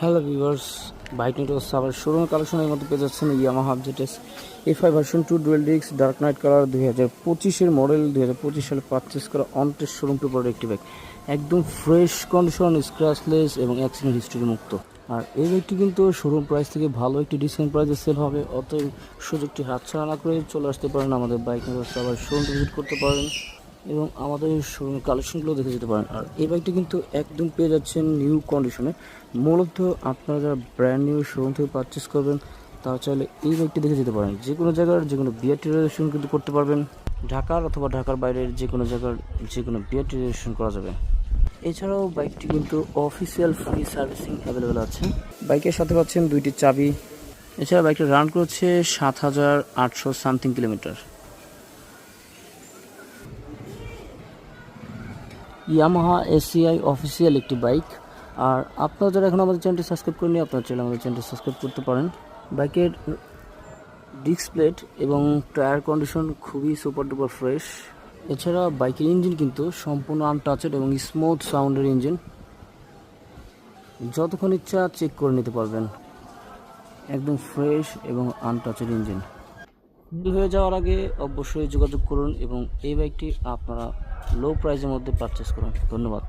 Hello viewers bike নেটওয়ার্স আবার showroom কালেকশনের মধ্যে পেয়ে যাচ্ছেন ইয়ামাহা জেটেস এ ফাইভ ভার্সন টু ডুয়েল ডিক্স ডার্ক নাইট কালার দুই হাজার পঁচিশের মডেল দুই হাজার পঁচিশ সালে পারচেস করা অনটেস শোরুম পড়ে একটি বাইক একদম ফ্রেশ কন্ডিশন স্ক্র্যাচলেস এবং অ্যাক্সিডেন্ট হিস্ট্রি মুক্ত। আর এই বাইকটি কিন্তু শোরুম প্রাইস থেকে ভালো একটি ডিসকাউন্ট প্রাইসে সেল হবে, অতএব সুযোগটি হাতছাড়া না করে চলে আসতে পারেন আমাদের বাইক নেটওয়ার্স আবার শোরুমটি ভিজিট করতে পারেন। এবং আমাদের শোরুমের কালেকশনগুলো দেখে যেতে পারেন। আর এই বাইকটি কিন্তু একদম পেয়ে যাচ্ছেন নিউ কন্ডিশনে মূলত আপনারা যারা ব্র্যান্ড নিউ শোরুম থেকে পারচেস করবেন, তারা চাইলে এই বাইকটি দেখে যেতে পারেন। যে কোনো জায়গার যে কোনো বিআরটি রেজিস্ট্রেশন কিন্তু করতে পারবেন। ঢাকার অথবা ঢাকার বাইরের যে কোনো জায়গার যে কোনো বিআরটি রেজিস্ট্রেশন করা যাবে। এছাড়াও বাইকটি কিন্তু অফিসিয়াল ফ্রি সার্ভিসিং অ্যাভেলেবেল আছে। বাইকের সাথে পাচ্ছেন দুইটি চাবি। এছাড়া বাইকটি রান করছে সাত হাজার আটশো something kilometre Yamaha ACI official একটি বাইক আর আপনারা যারা এখন আমাদের চ্যানেলটি সাবস্ক্রাইব করেনি আপনারা চাইলে আমাদের চ্যানেলটি সাবস্ক্রাইব করতে পারেন। বাইকের ডিস্ক প্লেট এবং টায়ার কন্ডিশন খুবই সুপার ডুপার ফ্রেশ এছাড়া বাইকের ইঞ্জিন কিন্তু সম্পূর্ণ আনটাচেড এবং স্মুথ সাউন্ডের ইঞ্জিন যতক্ষণ ইচ্ছা চেক করে নিতে পারবেন। একদম ফ্রেশ এবং আনটাচেড ইঞ্জিন হয়ে যাওয়ার আগে অবশ্যই যোগাযোগ করুন এবং এই বাইকটি আপনারা লো প্রাইসের মধ্যে পারচেস করুন। ধন্যবাদ।